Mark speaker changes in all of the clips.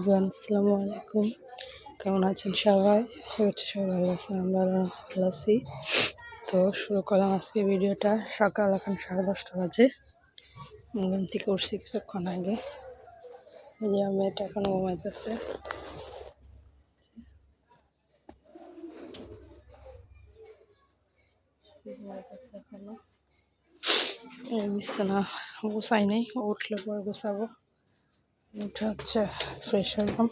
Speaker 1: Everyone আসসালামু আলাইকুম। কেমন আছেন সবাই? আশা করছি সবাই ভালো আছেন, আমরা ভালো আছি। তো শুরু করলাম আজকে ভিডিওটা। সকাল এখন সাড়ে দশটা বাজে। ঘুম থেকে উঠছি কিছুক্ষণ আগে। যে মেয়েটা এখনও ঘুমাইতেছে। ঘুমাইতেছে এখনও। বিছানা গুছাই নেই, উঠলে পরে গুছাবো। এটা হচ্ছে ফ্রেশ হলাম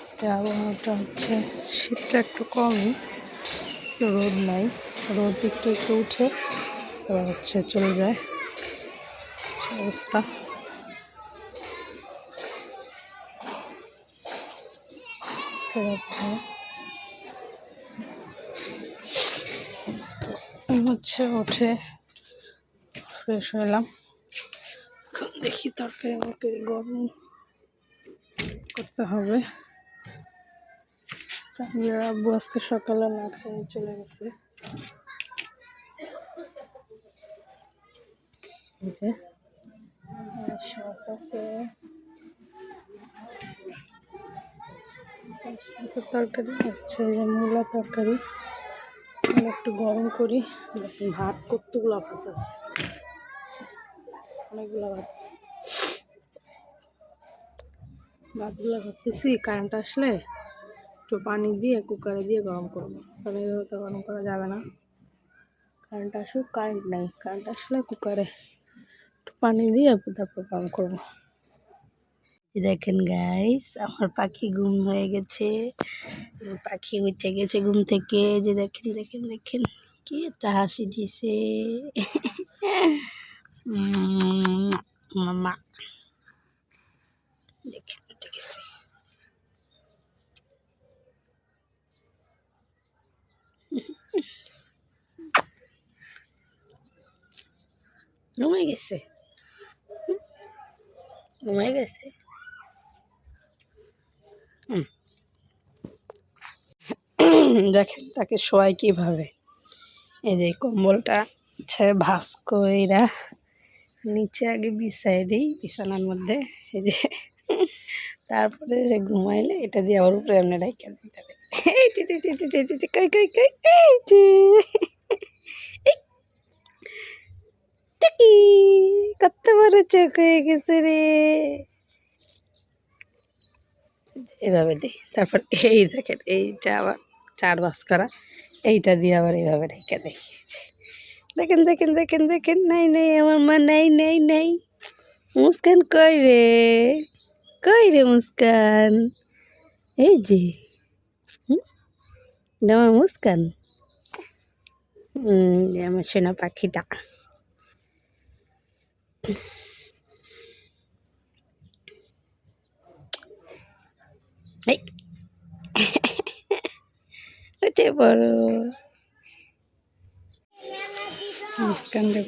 Speaker 1: আজকে আবহাওয়াটা হচ্ছে, শীতটা একটু কমই রোদ নাই। রোদ একটু একটু উঠে, এবার হচ্ছে চলে যায়। অবস্থা? হচ্ছে উঠে ফ্রেশ হলাম। দেখি তরকারি মরকারি গরম করতে হবে। আব্বু আজকে সকালে না খেয়ে চলে গেছে। মাছ আছে তরকারি হচ্ছে মূলা তরকারি। একটু গরম করি ভাত কতগুলো ভাত আছে। অনেকগুলো ভাত আছে। ভাতগুলো ভাবতেছি কারেন্ট আসলে একটু পানি দিয়ে কুকারে দিয়ে গরম করব। কারণ তো গরম করা যাবে না। কারেন্ট আসুক কারেন্ট নেই। কারেন্ট আসলে কুকারে একটু পানি দিয়ে তারপর গরম করব। দেখেন গাইস আমার পাখি ঘুম হয়ে গেছে। পাখি উঠে গেছে ঘুম থেকে। যে দেখেন দেখেন দেখেন, কি একটা হাসি দিয়েছে মামা দেখেন। ঘুমাই গেছে? ঘুমাই গেছে। দেখেন তাকে শোয়াই কীভাবে এই যে কম্বলটা হচ্ছে ভাস কইরা নিচে আগে বিছাই দিই বিছানার মধ্যে এই যে তারপরে সে ঘুমাইলে এটা দিয়ে আবার উপরে এমনি হবে এই কই কই কই এই যে এই। টাকি কত বড় চোখ হয়ে গেছে রে এভাবে দিই তারপর এই দেখেন এইটা আবার চার বাস করা এইটা দিয়ে আবার এইভাবে রেখে দেখিয়েছে দেখেন দেখেন দেখেন দেখেন নাই নাই আমার মা নাই নাই নাই মুস্কান কই রে কই রে মুস্কান এই যে আমার মুস্কান আমার সোনা পাখিটা উঠে বড়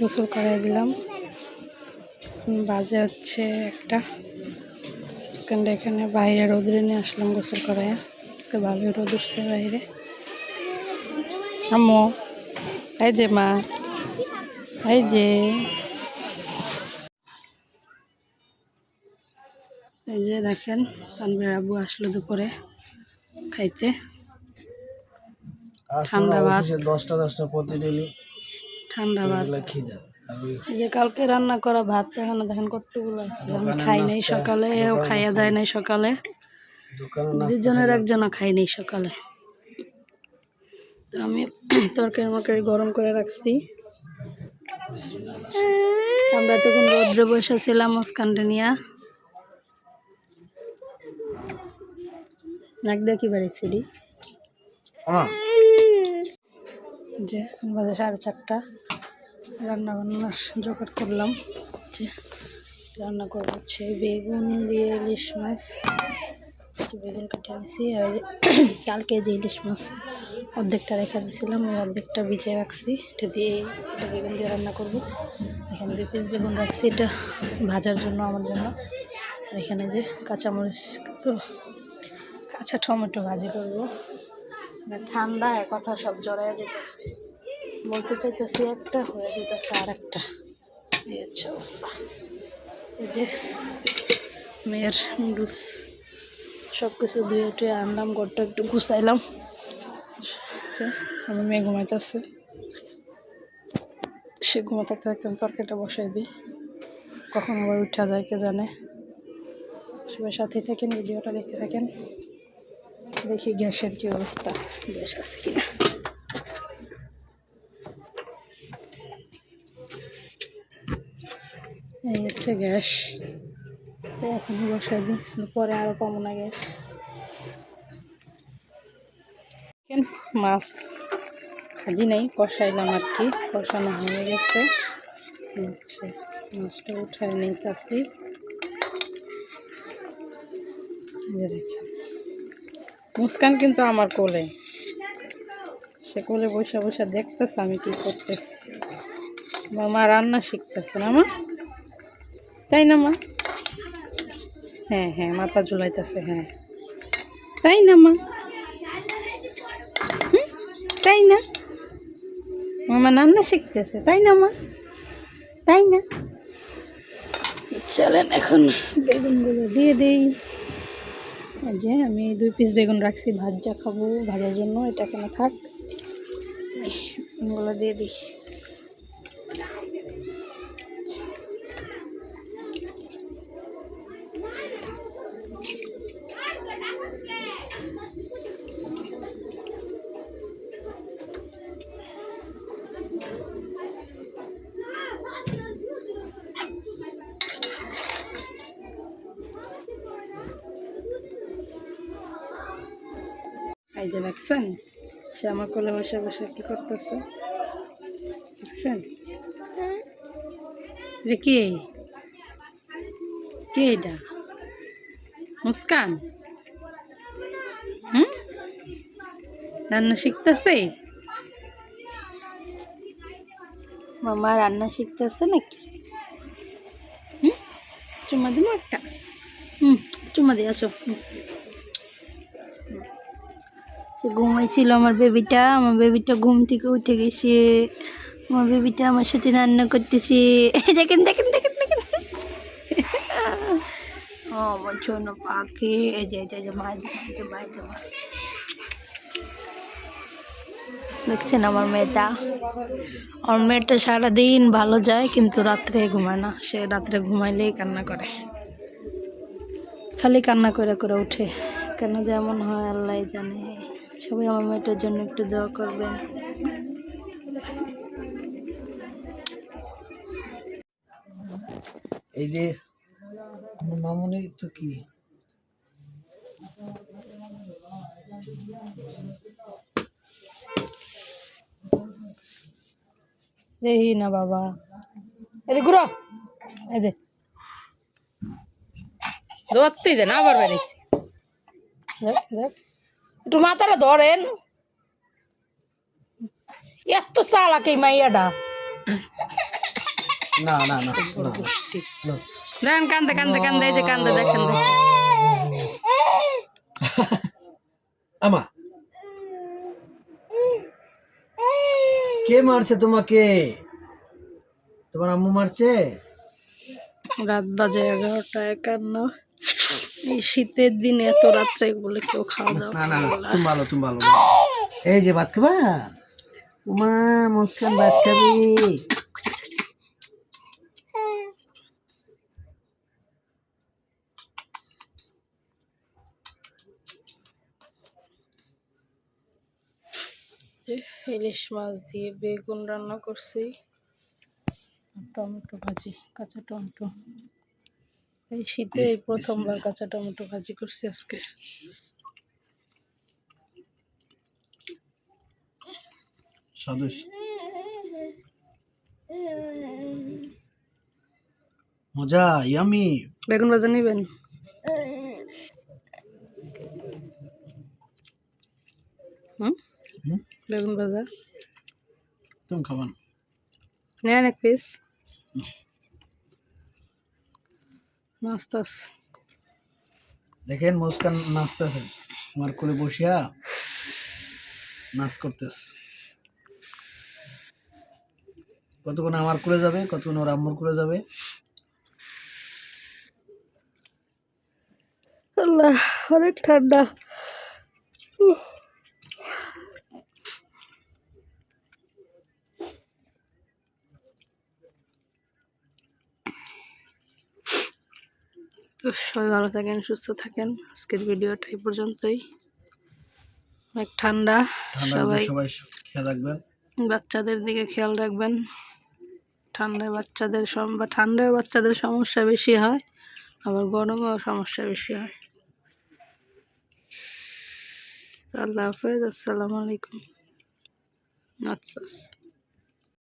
Speaker 1: গোসল করাই দিলাম। বাজে হচ্ছে একটা। মুস্কানটা এখানে বাইরে রোদরে নিয়ে আসলাম গোসল করাই আজকে ভালোই রোদ উঠছে বাইরে। আম্মু, এই যে মা। এই যে। যে দেখেন সানবির আব্বু আসলো দুপুরে খাইতে। ঠান্ডা ভাত।
Speaker 2: দশটা দশটা প্রতিদিন
Speaker 1: ঠান্ডা ভাত। যে কালকে রান্না করা ভাত তো এখনও দেখেন কতগুলো আছে। আমি খাই নাই সকালে ও
Speaker 2: দোকানের
Speaker 1: খাইয়া যায় নাই সকালে। দুজনের একজনও খাই নাই সকালে। তো আমি তরকারি মরকারি গরম করে রাখছি। আমরা তখন রোদ্রে বসেছিলাম মুস্কানটা নিয়া। নাক দিয়ে কি রে
Speaker 2: হ্যাঁ
Speaker 1: যে এখন বাজে সাড়ে চারটা রান্না বান্নার জোগাড় করলাম। যে রান্না করব হচ্ছে বেগুন দিয়ে ইলিশ মাছ। বেগুন কেটে আনছি আর কালকে যে ইলিশ মাছ অর্ধেকটা রেখে দিয়েছিলাম ওই অর্ধেকটা ভিজিয়ে রাখছি। এটা দিয়ে এটা বেগুন দিয়ে রান্না করব। এখানে দুই পিস বেগুন রাখছি। এটা ভাজার জন্য আমার জন্য। আর এখানে যে কাঁচামরিচ তো কাঁচা টমেটো ভাজি করব। মানে ঠান্ডা কথা সব জড়াইয়া যেতেছে। বলতে চাইতেছি একটা, হয়ে যেতেছে আর একটা হচ্ছে অবস্থা। এই যে মেয়ের নুডলস সব কিছু ধুয়ে উঠে আনলাম ঘরটা একটু গুছাইলাম। যে আমার মেয়ে ঘুমাইতেছে সে ঘুমা থাকতে থাকতে তরকারিটা বসাই দিই। কখন আবার উঠা যায় কে জানে। সবাই সাথে থাকেন, ভিডিওটা দেখতে থাকেন। দেখি গ্যাসের কি অবস্থা। গ্যাস আছে কিনা। এই হচ্ছে গ্যাস। এখন বসাই দিই, পরে আরও পাবো না গ্যাস। মাছ ভাজি নেই, কষাইলাম আর কি, কষানো হয়ে গেছে। আচ্ছা মাছটা উঠায় নিতেছি। দেখেন। মুস্কান কিন্তু আমার কোলে। সে কোলে বসে বসে দেখতেছে আমি কি করতেছি। আমার মা রান্না শিখতেছে না মা? তাই না মা? হ্যাঁ হ্যাঁ মাথা ঝুলাইতেছে হ্যাঁ। তাই না মা? তাই না? মামা রান্না শিখতেছে তাই না মা? তাই না? চলেন এখন। বেগুনগুলো দিয়ে দিই। যে আমি দুই পিস বেগুন রাখছি, ভাজা খাব, ভাজার জন্য, এটা কেন থাক? এগুলো দিয়ে দিই এই যে দেখছেন, সে আমার কোলে বসে বসে কি করতেছে? দেখছেন? রে কে? কে এটা? মুস্কান? হুম? রান্না শিখতেছে? মামা রান্না শিখতেছে নাকি? হুম? চুমা দিন একটা। হুম, চুমা দিয়ে আসো। হুম। সে ঘুমাইছিল আমার বেবিটা। আমার বেবিটা ঘুম থেকে উঠে গেছে। আমার বেবিটা আমার সাথে রান্না করতেছে। দেখেন দেখেন দেখেন দেখেন। ও আমার ছোট পাখি। এই যে এই যে, এই যে মা এই যে, এই যে মা এই যে মা। দেখছেন আমার মেয়েটা? আমার মেয়েটা সারাদিন ভালো যায় কিন্তু রাত্রে ঘুমায় না। সে রাত্রে ঘুমাইলেই কান্না করে। খালি কান্না করে করে উঠে। কেন যেমন হয় আল্লাহ জানে। সবাই আমার মেয়েটার জন্য একটু দোয়া করবেন।
Speaker 2: এই যে মামুনি তো কি?
Speaker 1: দেখি না বাবা। এদিকে ঘুরো। এই যে। দেন আবার বেরিয়েছে দেখ দেখ। একটু মাথাটা ধরেন। এত চালাক এই মাইয়াটা।
Speaker 2: না না না না, না।
Speaker 1: দেখেন কান্দে কান্দে কান্দে এই যে কান্দে দেখেন।
Speaker 2: আমা। কে মারছে তোমাকে? তোমার আম্মু মারছে?
Speaker 1: রাত বাজে এগারোটা একান্ন। এই শীতের দিনে এত রাত্রে বলে কেউ খাওয়া দাওয়া
Speaker 2: না না। তুমি ভালো তুমি ভালো এই যে ভাত খাবা? উমা মুস্কান ভাত খাবি।
Speaker 1: ইলিশ মাছ দিয়ে বেগুন রান্না করছি। টমেটো ভাজি কাঁচা টমেটো। এই শীতে এই প্রথমবার কাঁচা টমেটো ভাজি করছি আজকে।
Speaker 2: সদস্য মজা ইয়ামি।
Speaker 1: বেগুন ভাজা নেবেন? বেগুন ভাজা।
Speaker 2: তুমি খাবান
Speaker 1: নেন এক পিস নাস্তাস।
Speaker 2: দেখেন মুস্কান নাচতেছে। আমার কোলে বসিয়া নাচ করতেছে। কতক্ষণ আমার করে যাবে কতক্ষণ ওর আম্মুর করে যাবে?
Speaker 1: আল্লাহ অনেক ঠান্ডা। তো সবাই ভালো থাকেন সুস্থ থাকেন। আজকের ভিডিওটা এই পর্যন্তই। অনেক ঠান্ডা সবাই
Speaker 2: সবাই খেয়াল রাখবেন।
Speaker 1: বাচ্চাদের দিকে খেয়াল রাখবেন। ঠান্ডায় বাচ্চাদের সম বা ঠান্ডায় বাচ্চাদের সমস্যা বেশি হয় আবার গরমেও সমস্যা বেশি হয়। আল্লাহ হাফেজ আসসালামু আলাইকুম। আচ্ছা আচ্ছা।